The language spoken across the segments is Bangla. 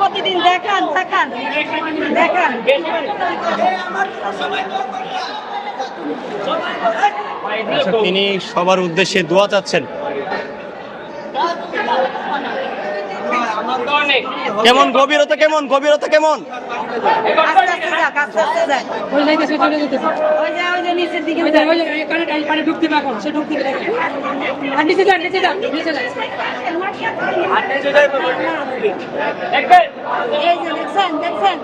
প্রতিদিন দেখান দেখান দেখান। আচ্ছা, তিনি সবার উদ্দেশ্যে দোয়া চাচ্ছেন। কেমন গভীরতা কেমন গভীরতা কেমন? আস্তে আস্তে যাক আস্তে আস্তে যাক ওই যাইতেছে চলে যেতেছে ওই যে ওই যে নিচের দিকে ওই যে ওই যে এখানে এই পানি ঢুকতে পারব সে ঢুকতে আর নিচে যান নিচে যান নিচে যান এই যে দেখছেন দেখছেন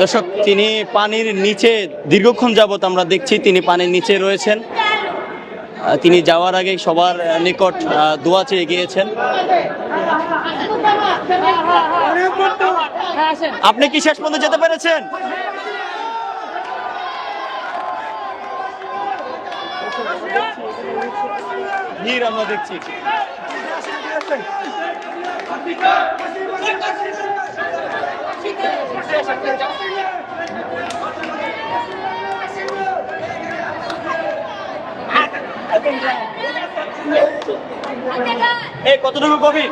দর্শক তিনি পানির নিচে দীর্ঘক্ষণ যাবত আমরা দেখছি তিনি পানির নিচে রয়েছেন। তিনি যাওয়ার আগে সবার নিকট দোয়া চেয়ে গিয়েছেন। হ্যাঁ আপনি কি শেষ পর্যন্ত যেতে পেরেছেন? ভিড় আমরা দেখছি। এই কতটুকু গভীর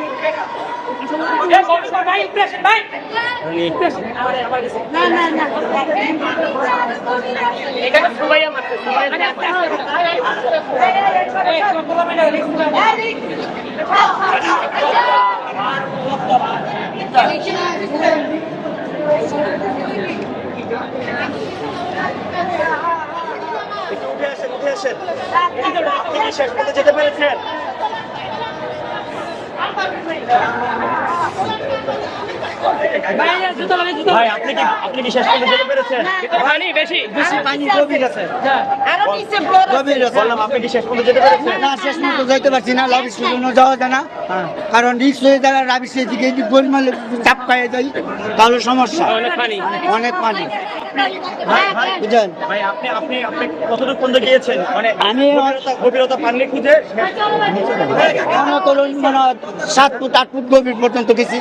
উঠে আসেন উঠে আসেন। যেতে পেরেছেন। ভাই জুতো লাগে জুতো ভাই আপনি কি আপনি কি শেষ পর্যন্ত যেতে পেরেছেন পানি বেশি বেশি পানি গভীর আছে। আরও নিচে ফ্লোর আছে। বললাম আপনি কি শেষ পর্যন্ত যেতে পেরেছেন না শেষ মুহূর্তে যাইতে পারছি না লাভ যাওয়া যায় না। কারণ রিক্স হয়ে দিকে যদি গোল চাপ খাইয়ে যাই তাহলে সমস্যা। অনেক পানি। অনেক পানি। বুঝলেন? ভাই আপনি আপনি আপনি কতটুকু পর্যন্ত গিয়েছেন? মানে আমি গভীরতা গভীরতা পানি খুঁজে? মানে সাত ফুট আট ফুট গভীর পর্যন্ত গেছি।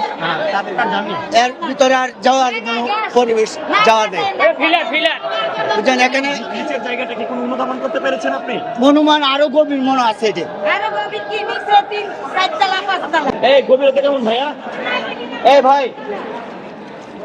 এর ভিতরে আর যাওয়ার কোনো পরিবেশ যাওয়া নেই। ফিলার ফিলার বুঝলেন এখানে নিচের জায়গাটা কি কোনো অনুধাবন করতে পেরেছেন আপনি? মনুমান আরও গভীর মনে আছে যে। এই গভীরতা কেমন ভাইয়া? এই ভাই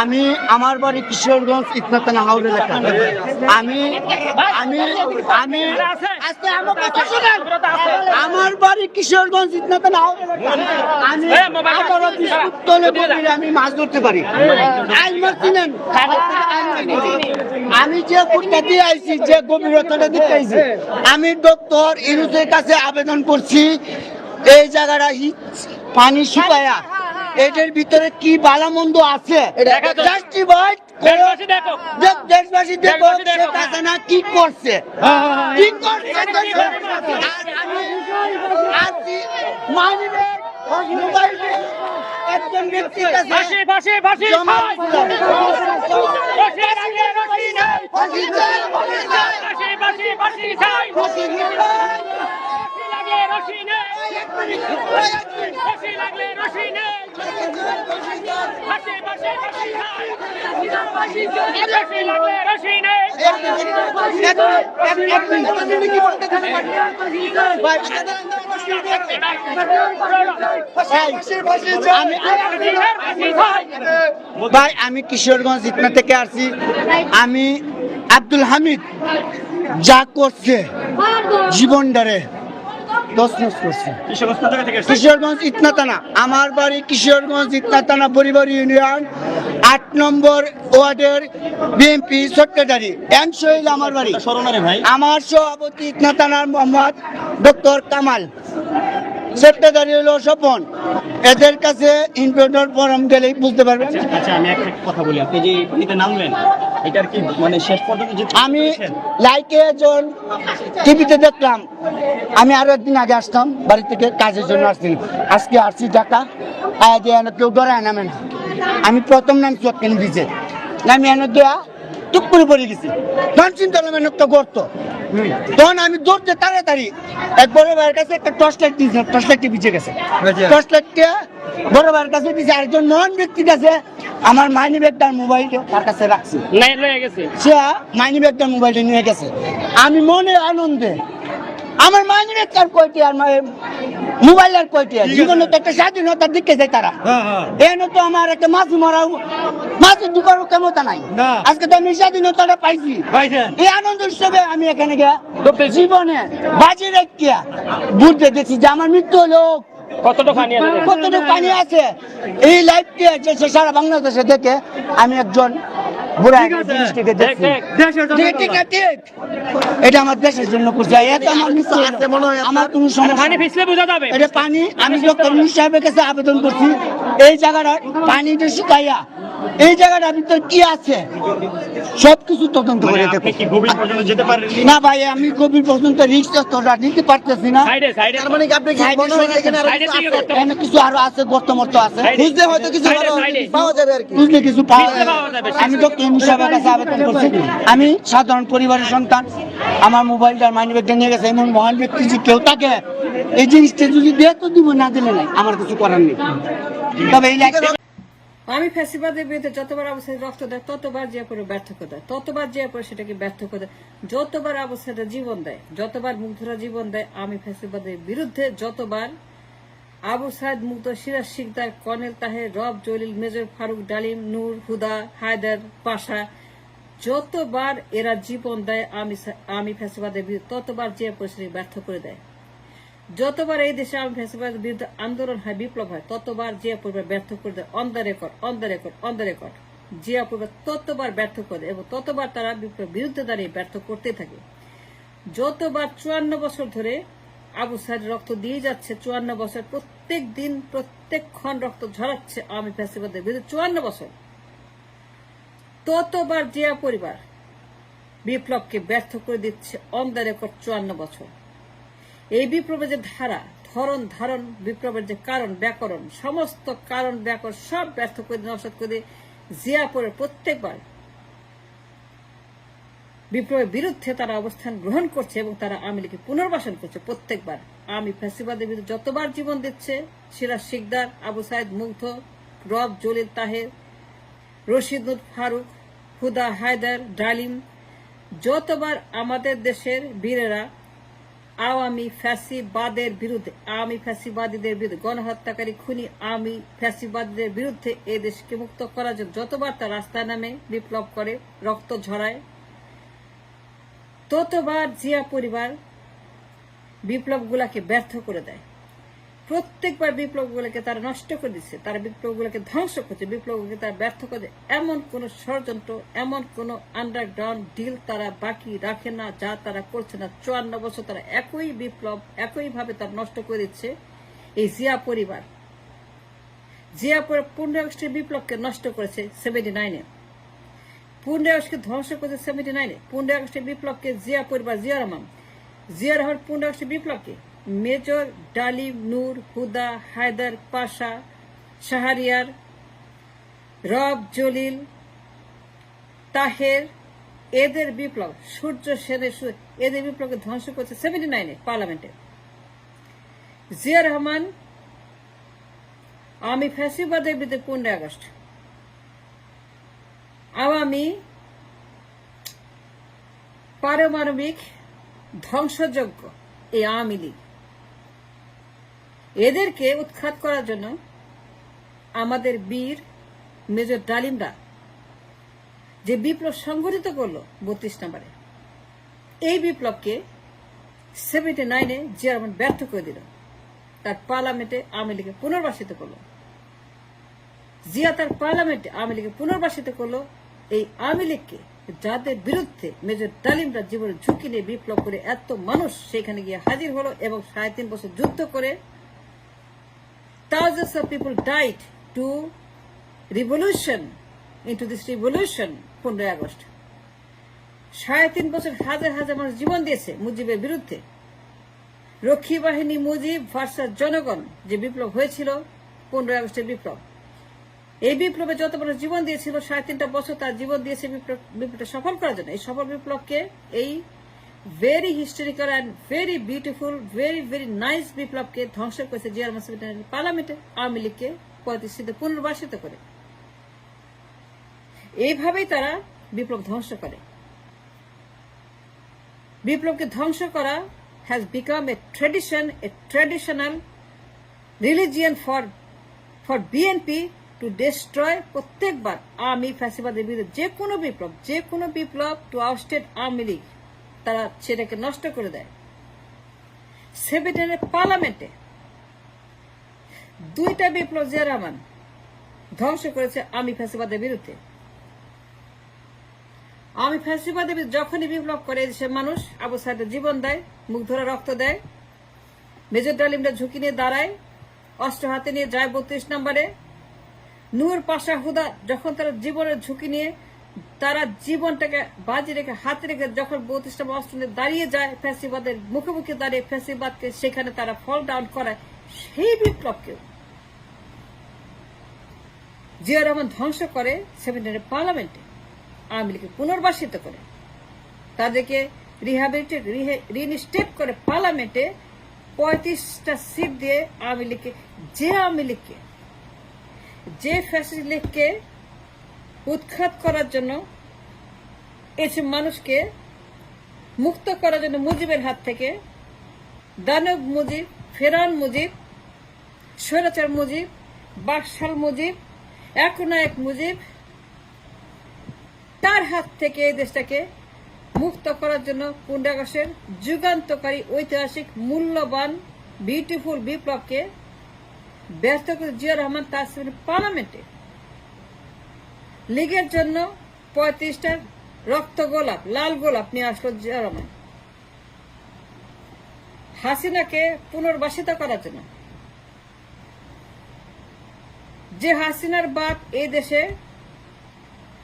আমি আমার বাড়ি কিশোরগঞ্জ ইতনাতানা হাউল এলাকা। আমি আমি আমি আজকে আমার কথা শুনেন। আমার বাড়ি কিশোরগঞ্জ ইতনাতানা হাউল এলাকা। আমি আঠারো বিশ ফুট তলে গভীরে আমি মাছ ধরতে পারি। আইন মাছ আমি যে ফুটটা দিয়ে আইছি যে গভীরতাটা দিতে আইছি আমি ডক্টর ইনুসের কাছে আবেদন করছি এই জায়গাটা পানি শুকায়া। এটার ভিতরে কি বালামন্দ আছে? দেশবাসী দেখো। শেখ হাসিনা কি করছে? কি মানিবে একজন ব্যক্তির কাছে লাগলে রশি নাই ফাঁসি লাগলে রশি নেই ফাঁসি লাগলে রশি নেই? ভাই, আমি কিশোরগঞ্জ ইটনা থেকে আসছি। আমি আব্দুল হামিদ যা করছে জীবনটারে করছে। কিশোরগঞ্জ ইটনা থানা আমার বাড়ি কিশোরগঞ্জ ইটনা থানা পরিবার ইউনিয়ন আট নম্বর ওয়ার্ডের বিএনপি সেক্রেটারি। এন শহীদ আমার বাড়ি। আমার সভাপতি ইটনা থানার মোহাম্মদ ডক্টর কামাল। সেক্রেটারি হলো স্বপন। এদের কাছে ইনভেটর ফোরাম গেলেই বুঝতে পারবেন। আচ্ছা আমি একটা কথা বলি। আপনি যে নামলেন এটার কি মানে শেষ পর্যন্ত যে আমি লাইকে একজন টিভিতে দেখলাম। আমি আরও একদিন আগে আসতাম বাড়ি থেকে কাজের জন্য আসছি আজকে আসছি ঢাকা আয়া দিয়ে এনে কেউ ডরায় নামে না। আমি প্রথম নাম চটকেন দিয়েছে নামি এনে দেয়া টুক করে পড়ে গেছি। ধন চিন্তা নামে একটা গর্ত। তখন আমি দৌড়তে তাড়াতাড়ি এক বড় ভাইয়ের কাছে একটা টর্চ লাইট দিয়েছে টর্চ লাইটটি ভিজে গেছে। টর্চ লাইটটা বড় ভাইয়ের কাছে দিয়েছে আরেকজন নন ব্যক্তির কাছে আমার মাইনি ব্যাগটার মোবাইলটা তার কাছে রাখছি। নাই লয়ে সে মাইনি ব্যাগটার মোবাইলটা নিয়ে গেছে। আমি মনে আনন্দে আমার মাইনি ব্যাগ আর কয়টি আর মোবাইল আর কয়টি আর? জীবনে তো একটা স্বাধীনতার দিকে যায় তারা। এনে তো আমার একটা মাছু মারা মাছু ঢুকার ক্ষমতা নাই। আজকে তো আমি স্বাধীনতাটা পাইছি। এই আনন্দ হিসেবে আমি এখানে গিয়া জীবনে বাজি রেখিয়া বুঝতে দেখছি যে আমার মৃত্যু হলো। কতটা পানি আছে? কতটুকু পানি আছে? এই সে সারা বাংলাদেশে দেখে আমি একজন বুড়া একটা জিনিসটিকে দেখছি ঠিক, ঠিক না, ঠিক। এটা আমার দেশের জন্য করছে আমার মৃত্যু হলো। আমার কোনো সমস্যা বোঝা যাবে। এটা পানি আমি ডক্টর সাহেবের কাছে আবেদন করছি। এই জায়গাটা পানিটা শুকাইয়া এই জায়গাটার ভিতর কি আছে? সবকিছু তদন্ত করে পারেন না ভাই আমি গভীর পর্যন্ত রিক্স তোরা নিতে পারতেছি না। সাইডে সাইডে মানে মনে কিছু আরও আছে গর্ত মর্ত আছে বুঝতে হয়তো কিছু। পাওয়া যাবে আর কি। বুঝলে কিছু পাওয়া পাওয়া যাবে। আমি ডক্টর ইমু সাহেবের কাছে আবেদন করছি। আমি সাধারণ পরিবারের সন্তান। আমার মোবাইলটার মানি ব্যাগটা নিয়ে গেছে। এমন মহান ব্যক্তি যে কেউ তাকে এই জিনিসটা যদি দেয় তো দিব, না দিলে নাই। আমার কিছু করার নেই। তবে এই আমি ফ্যাসিবাদের বিরুদ্ধে যতবার অবস্থায় রক্ত দেয়, ততবার যে পরে ব্যর্থ করে দেয়, ততবার যে পরে সেটাকে ব্যর্থ করে দেয়, যতবার অবস্থাটা জীবন দেয়, যতবার মুগ্ধরা জীবন দেয়, আমি ফ্যাসিবাদের বিরুদ্ধে যতবার আবু সাইদ মুগ্ধ সিরাজ শিকদার কর্নেল তাহের রব জলিল মেজর ফারুক ডালিম নূর হুদা হায়দার পাশা যতবার এরা জীবন দেয় আমি আমি ফ্যাসিবাদের বিরুদ্ধে, ততবার যে পরিস্থিতি ব্যর্থ করে দেয়। যতবার এই দেশে আমি ফ্যাসিবাদের বিরুদ্ধে আন্দোলন হয়, বিপ্লব হয়, ততবার জিয়া পরিবার ব্যর্থ করে দেয় on the record on the record on the record Zia পরিবার ততবার ব্যর্থ করে দেয় এবং ততবার তারা বিপ্লব বিরুদ্ধে দাঁড়িয়ে ব্যর্থ করতে থাকে। যতবার চুয়ান্ন বছর ধরে আবু সাইদ রক্ত দিয়ে যাচ্ছে, চুয়ান্ন বছর। প্রত্যেক দিন প্রত্যেক ক্ষণ রক্ত ঝরাচ্ছে আমি ফ্যাসিবাদের বিরুদ্ধে। চুয়ান্ন বছর। ততবার জিয়া পরিবার বিপ্লবকে ব্যর্থ করে দিচ্ছে অন দ্য রেকর্ড চুয়ান্ন বছর। এই বিপ্লবের যে ধারা, ধরন ধারণ, বিপ্লবের যে কারণ, ব্যাকরণ, সমস্ত কারণ, ব্যাকরণ সব ব্যর্থ করে নস্বাত করে জিয়া পরে প্রত্যেকবার বিপ্লবের বিরুদ্ধে তারা অবস্থান গ্রহণ করছে এবং তারা আওয়ামী লীগকে পুনর্বাসন করছে প্রত্যেকবার। আমি ফ্যাসিবাদের বিরুদ্ধে যতবার জীবন দিচ্ছে, সিরাজ শিকদার, আবু সাইদ মুগ্ধ, রব জলিল তাহের, রশিদ ফারুক, হুদা হায়দার, ডালিম, যতবার আমাদের দেশের বীরেরা আওয়ামী ফ্যাসিবাদের বিরুদ্ধে, আওয়ামী ফ্যাসিবাদীদের বিরুদ্ধে, গণহত্যাকারী খুনি আওয়ামী ফ্যাসিবাদীদের বিরুদ্ধে এই দেশকে মুক্ত করার জন্য যতবার তার রাস্তায় নামে, বিপ্লব করে, রক্ত ঝরায় ততবার জিয়া পরিবার বিপ্লবগুলাকে ব্যর্থ করে দেয়। প্রত্যেকবার বিপ্লবগুলোকে তারা নষ্ট করে দিচ্ছে, তারা বিপ্লবগুলোকে ধ্বংস করছে বিপ্লবগুলোকে তারা ব্যর্থ করে এমন কোন ষড়যন্ত্র, এমন কোন আন্ডারগ্রাউন্ড ডিল তারা বাকি রাখে না, যা তারা করছে না। চুয়ান্ন বছর তারা একই বিপ্লব, একইভাবে তারা নষ্ট করে দিচ্ছে এই জিয়া পরিবার। জিয়া পরিবার আগস্টের বিপ্লবকে নষ্ট করেছে সেভেন্টি নাইনে পনেরো আগস্টকে ধ্বংস করেছে সেভেন্টি নাইনে। পনেরো আগস্টের বিপ্লবকে জিয়া পরিবার জিয়া রহমান। জিয়া রহমান পনেরো আগস্টের বিপ্লবকে মেজর ডালিম নূর, হুদা, হায়দার, পাশা, শাহরিয়ার, রব জলিল, তাহের, এদের বিপ্লব, সূর্য, সেনের এদের বিপ্লবকে ধ্বংস করছে সেভেন্টি নাইনে পার্লামেন্টে। জিয়া রহমান, আমি ফ্যাসিবাদের বিরুদ্ধে পনেরো আগস্ট আওয়ামী পারমাণবিক ধ্বংসযোগ্য এই আওয়ামী লীগ। এদেরকে উৎখাত করার জন্য আমাদের বীর মেজর ডালিমরা যে বিপ্লব সংগঠিত করল বত্রিশ নম্বরে, এই বিপ্লবকে সেভেন্টি নাইনে জিয়া ব্যর্থ করে দিল। তার পার্লামেন্টে আওয়ামী লীগকে পুনর্বাসিত করল। জিয়া তার পার্লামেন্টে আওয়ামী লীগকে পুনর্বাসিত করল। এই আওয়ামী লীগকে যাদের বিরুদ্ধে মেজর ডালিমরা জীবনের ঝুঁকি নিয়ে বিপ্লব করে এত মানুষ সেখানে গিয়ে হাজির হলো এবং সাড়ে তিন বছর যুদ্ধ করে, thousands of people died to revolution, into this revolution, পনেরোই আগস্ট। সাড়ে তিন বছর হাজার হাজার মানুষ জীবন দিয়েছে মুজিবের বিরুদ্ধে। রক্ষী বাহিনী মুজিব ভার্সাস জনগণ যে বিপ্লব হয়েছিল, পনেরোই আগস্টের বিপ্লব। এই বিপ্লবে যত বড় জীবন দিয়েছিল, সাড়ে তিনটা বছর তার জীবন দিয়েছে বিপ্লব বিপ্লবটা সফল করার জন্য। এই সফল বিপ্লবকে এই very historical and very beautiful very very nice বিপ্লবকে ধ্বংস করেছে জিয়ার মাসুদ পার্লামেন্টে আওয়ামী লীগকে প্রতিষ্ঠিত, পুনর্বাসিত করে। এইভাবেই তারা বিপ্লব ধ্বংস করে। বিপ্লবকে ধ্বংস করা has become a tradition a traditional religion for for BNP to destroy প্রত্যেকবার আর্মি ফ্যাসিবাদের বিরুদ্ধে যে কোনো বিপ্লব, যে কোনো বিপ্লব টু আউটস্টেড আওয়ামী লীগ তারা সেটাকে নষ্ট করে দেয়। সেভেন্টিনের পার্লামেন্টে দুইটা বিপ্লব জিয়া ধ্বংস করেছে আর্মি ফ্যাসিবাদের বিরুদ্ধে। আমি ফ্যাসিবাদের যখনই বিপ্লব করে দেশের মানুষ আবু সাহেবের জীবন দেয়, মুখ ধরে রক্ত দেয়, মেজর ডালিমরা ঝুঁকি নিয়ে দাঁড়ায়, অস্ত্র হাতে নিয়ে যায় বত্রিশ নম্বরে নূর পাশা হুদা যখন তারা জীবনের ঝুঁকি নিয়ে তারা জীবনটাকে বাজি রেখে, হাতে রেখে যখন অস্ত্র নিয়ে দাঁড়িয়ে যায় ফ্যাসিবাদের মুখোমুখি দাঁড়িয়ে ফ্যাসিবাদকে, সেখানে তারা ফল ডাউন করায় সেই বিপ্লবকেও। জিয়া রহমান ধ্বংস করে সেভেন্টিনের পার্লামেন্টে আওয়ামী লীগকে পুনর্বাসিত করে। তাদেরকে রিহাবিলিটেট রিইনস্টেট করে পার্লামেন্টে পঁয়ত্রিশটা সিট দিয়ে আওয়ামী লীগকে, যে আওয়ামী লীগকে যে ফ্যাসিস্ট লীগকে উৎখাত করার জন্য এসব মানুষকে মুক্ত করার জন্য মুজিবের হাত থেকে দানব মুজিব ফেরান মুজিব, স্বৈরাচার মুজিব, বাকশাল মুজিব এক এক মুজিব, তার হাত থেকে এই দেশটাকে মুক্ত করার জন্য পুন্ডাগাসের যুগান্তকারী ঐতিহাসিক, মূল্যবান বিউটিফুল বিপ্লবকে ব্যর্থ করে জিয়া রহমান সামনে পার্লামেন্টে। লীগের জন্য পঁয়ত্রিশটা রক্ত গোলাপ, লাল গোলাপ নিয়ে আসলো জিয়া রহমান। হাসিনাকে পুনর্বাসিত করার জন্য। যে হাসিনার বাপ এই দেশে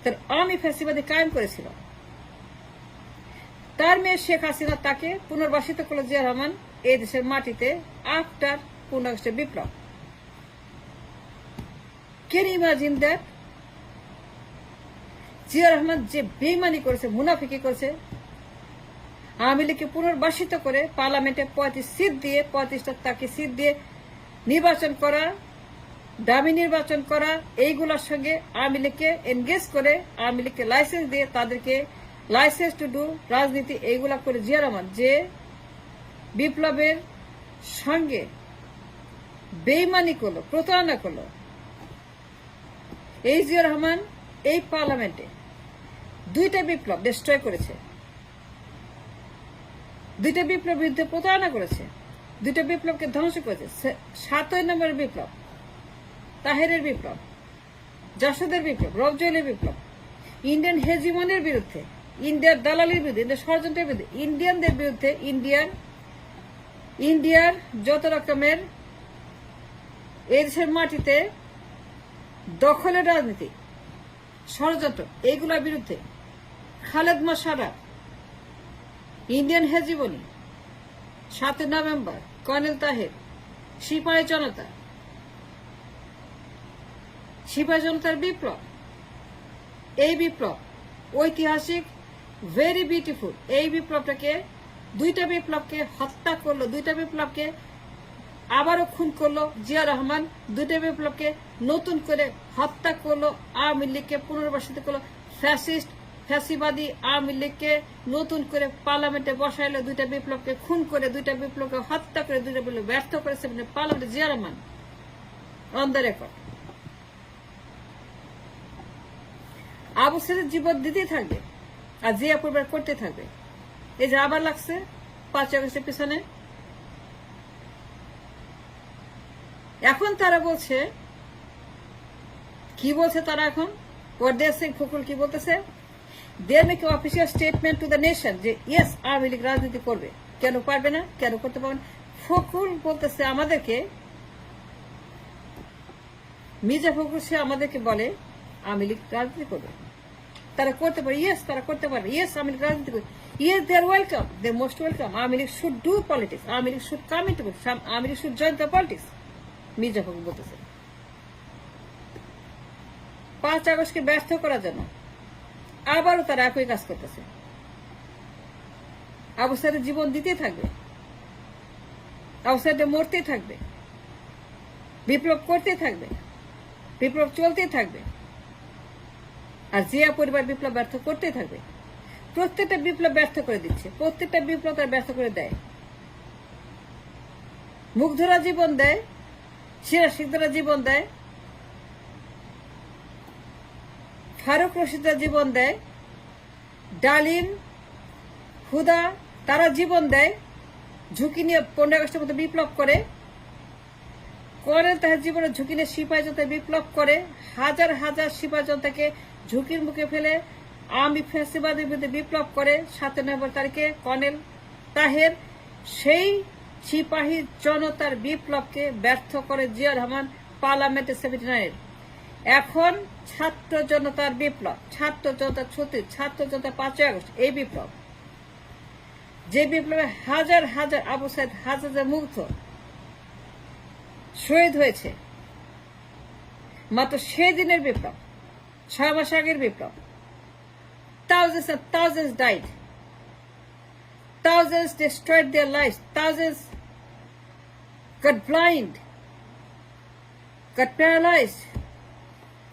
তার আমি ফ্যাসিবাদী কায়েম করেছিল, তার মেয়ে শেখ হাসিনা তাকে পুনর্বাসিত করল জিয়া রহমান এই দেশের মাটিতে আফটার পুনর্বাসিত বিপ্লব। কেন ইমাজিন দ্যাট জিয়া রহমান যে বেইমানি করেছে, মুনাফিকি করেছে, আওয়ামী লীগকে পুনর্বাসিত করে পার্লামেন্টে পঁয়ত্রিশ সিট দিয়ে, পঁয়ত্রিশটা তাকে সিট দিয়ে নির্বাচন করা, দামি নির্বাচন করা, এইগুলোর সঙ্গে আওয়ামী লীগকে এনগেজ করে, আওয়ামী লীগকে লাইসেন্স দিয়ে তাদেরকে লাইসেন্স টু ডু রাজনীতি, এইগুলা করে জিয়া রহমান যে বিপ্লবের সঙ্গে বেইমানি করল, প্রতারণা করল এই জিয়া রহমান এই পার্লামেন্টে দুইটা বিপ্লব ডিস্ট্রয় করেছে। দুইটা বিপ্লব বিরুদ্ধে প্রতারণা করেছে। দুইটা বিপ্লবকে ধ্বংস করেছে। সাতই নম্বরের বিপ্লব, তাহেরের বিপ্লব, যশোদের বিপ্লব রবজলের বিপ্লব, ইন্ডিয়ান হেজিমনের বিরুদ্ধে, ইন্ডিয়ার দালালির বিরুদ্ধে, ইন্ডিয়ার ষড়যন্ত্রের বিরুদ্ধে, ইন্ডিয়ানদের বিরুদ্ধে ইন্ডিয়ান, ইন্ডিয়ার যত রকমের এই দেশের মাটিতে দখলের রাজনীতি, ষড়যন্ত্র এইগুলোর বিরুদ্ধে খালেদ মাসারা ইন্ডিয়ান হেজিবনি সাতই নভেম্বর, কর্নেল তাহের, সিপাহী জনতা, সিপাহী জনতার বিপ্লব, এই বিপ্লব ঐতিহাসিক ভেরি বিউটিফুল এই বিপ্লবটাকে, দুইটা বিপ্লবকে হত্যা করল, দুইটা বিপ্লবকে আবারও খুন করল জিয়া রহমান। দুইটা বিপ্লবকে নতুন করে হত্যা করল আওয়ামী লীগকে, পুনর্বাসিত করল ফ্যাসিস্ট, ফ্যাসিবাদী আওয়ামী লীগকে নতুন করে পার্লামেন্টে বসাইলো। দুইটা বিপ্লবকে খুন করে, দুইটা বিপ্লবকে হত্যা করে, দুইটা বিপ্লব ব্যর্থ করেছে মানে পার্লামেন্টে Zia Rahman. On the record Abu সাইদের জীবন দিতেই থাকবে আর জিয়া পরিবার করতে থাকবে। এই যে আবার লাগছে পাঁচ আগস্টের পিছনে। এখন তারা বলছে, কি বলছে তারা এখন? ওয়ারদেব সিং ফুকুল কি বলতেছে? They're make official statement to the nation যে ইয়েস আওয়ামী লীগ রাজনীতি করবে। কেন পারবে না? কেন করতে পারবে না? ফকুল বলতেছে আমাদেরকে, মির্জা ফখরুল সে আমাদেরকে বলে, আওয়ামী লীগ রাজনীতি করবে। তারা করতে পারে ইয়েস তারা করতে পারে ইয়েস আওয়ামী লীগ রাজনীতি করবে। Yes they are welcome they most welcome Awami League should do politics Awami League should come into Awami League should join the politics Mirza Fakhrul বলতেছে। পাঁচ আগস্টকে ব্যর্থ করার জন্য আবারও তারা একই কাজ করতেছে। জীবন দিতে থাকবে। আবু মরতে থাকবে। বিপ্লব করতে থাকবে। বিপ্লব চলতে থাকবে। আর জিয়া পরিবার বিপ্লব ব্যর্থ করতে থাকবে। প্রত্যেকটা বিপ্লব ব্যর্থ করে দিচ্ছে। প্রত্যেকটা বিপ্লব তার ব্যর্থ করে দেয়। মুগ্ধরা জীবন দেয়। সিরা সিদ্ধরা জীবন দেয়। ফারুক রশিদরা জীবন দেয়। ডালিম, হুদা, তারা জীবন দেয়। ঝুঁকি নিয়ে পনেরো আগস্টের মতো বিপ্লব করে। করেন তাহার জীবনে ঝুঁকি নিয়ে সিপাহী জনতা বিপ্লব করে। হাজার হাজার সিপাহী জনতাকে ঝুঁকির মুখে ফেলে আমি ফ্যাসিবাদের বিরুদ্ধে বিপ্লব করে। সাতই নভেম্বর তারিখে কর্নেল তাহের সেই সিপাহী জনতার বিপ্লবকে ব্যর্থ করে জিয়া রহমান পার্লামেন্টে নাইনের এখন ছাত্র জনতার বিপ্লব, ছাত্র জনতা ছুটি, ছাত্র জনতা পাঁচই আগস্ট, এই বিপ্লব। যে বিপ্লবে হাজার হাজার আবু সাইদ হাজার মুগ্ধ, শহীদ হয়েছে। মাত্র সেই দিনের বিপ্লব, ছয় মাস আগের বিপ্লব। thousands and thousands died thousands destroyed their got blind. Got paralyzed.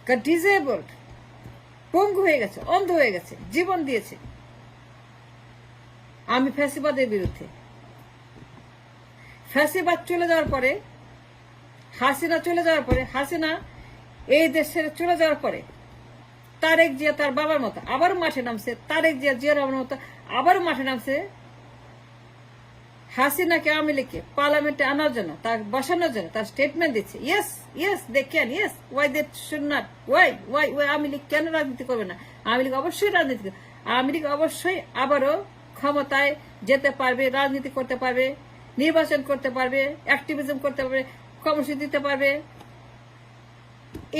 Got disabled. পঙ্গু হয়ে গেছে, অন্ধ হয়ে গেছে, জীবন দিয়েছে। আমি ফ্যাসিবাদের বিরুদ্ধে। ফ্যাসিবাদ চলে যাওয়ার পরে, হাসিনা চলে যাওয়ার পরে, হাসিনা এই দেশের চলে যাওয়ার পরে, তারেক জিয়া তার বাবার মতো আবার মাঠে নামছে, তারেক জিয়া জিয়া রহমানের মতো আবার মাঠে নামছে হাসিনাকে আওয়ামী লীগকে পার্লামেন্টে আনার জন্য, তার বসানোর জন্য, তার স্টেটমেন্ট দিচ্ছে। Yes yes they can yes why they should not why why why Awami League কেন রাজনীতি করবে না? আওয়ামী লীগ অবশ্যই রাজনীতি করবে। আওয়ামী লীগ অবশ্যই আবারও ক্ষমতায় যেতে পারবে, রাজনীতি করতে পারবে, নির্বাচন করতে পারবে অ্যাক্টিভিজম করতে পারবে, কর্মসূচি দিতে পারবে।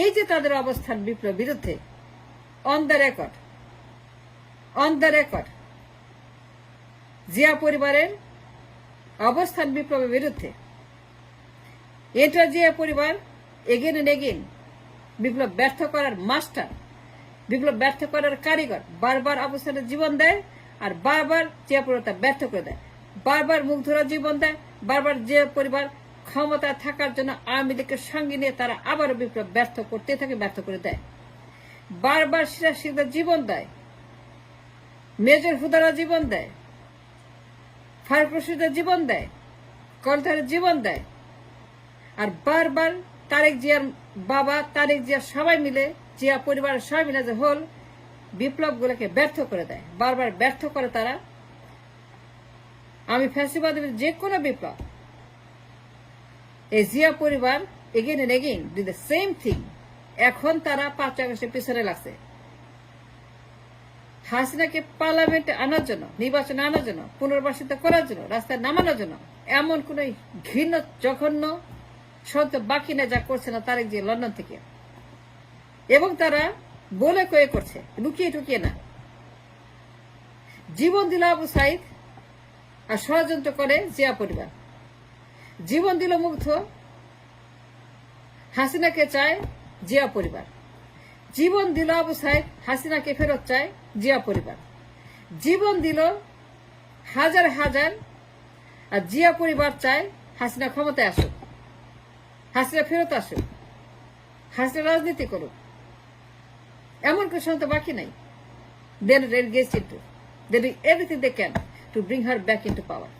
এই যে তাদের অবস্থান বিপ্লব বিরুদ্ধে on the record on the record Zia পরিবারের অবস্থান বিপ্লবের বিরুদ্ধে। এটা পরিবার এগেন এন্ড এগেন বিপ্লব ব্যর্থ করার মাস্টার বিপ্লব ব্যর্থ করার কারিগর, বারবার অবস্থানের জীবন দেয় আর বারবার জিয়া ব্যর্থ করে দেয়। বারবার মুগ্ধরা জীবন দেয়, বারবার যে পরিবার ক্ষমতা থাকার জন্য আওয়ামী লীগের সঙ্গে নিয়ে তারা আবারও বিপ্লব ব্যর্থ করতে থাকে, ব্যর্থ করে দেয়। বারবার সিরাজ জীবন দেয়, মেজর হুদারা জীবন দেয়। ফারুক জীবন দেয় কলতারের জীবন দেয়। আর বারবার তারেক জিয়ার বাবা, তারেক জিয়া সবাই মিলে, জিয়া পরিবারের সবাই মিলে যে হল বিপ্লবগুলোকে ব্যর্থ করে দেয়, বারবার ব্যর্থ করে তারা। আমি ফ্যাসিবাদের যে কোনো বিপ্লব, এই জিয়া পরিবার again and again do the same thing এখন তারা পাঁচ আগস্টের পিছনে লাগছে। হাসিনাকে পার্লামেন্টে আনার জন্য, নির্বাচনে আনার জন্য, পুনর্বাসিত করার জন্য, রাস্তায় নামানোর জন্য এমন কোন ঘৃণ জঘন্য শব্দ বাকি না যা করছে না তারেক যে লন্ডন থেকে। এবং তারা বলে কয়ে করছে, লুকিয়ে টুকিয়ে না। জীবন দিল আবু সাইদ আর ষড়যন্ত্র করে জিয়া পরিবার। জীবন দিল মুগ্ধ, হাসিনাকে চায় জিয়া পরিবার। জীবন দিল আবু সাহেব হাসিনাকে ফেরত চায় জিয়া পরিবার। জীবন দিল হাজার হাজার আর জিয়া পরিবার চায় হাসিনা ক্ষমতায় আসুক, হাসিনা ফেরত আসুক, হাসিনা রাজনীতি করুক। এমন কিছু তো বাকি নাই। Then guess into they do everything they can to bring her back into power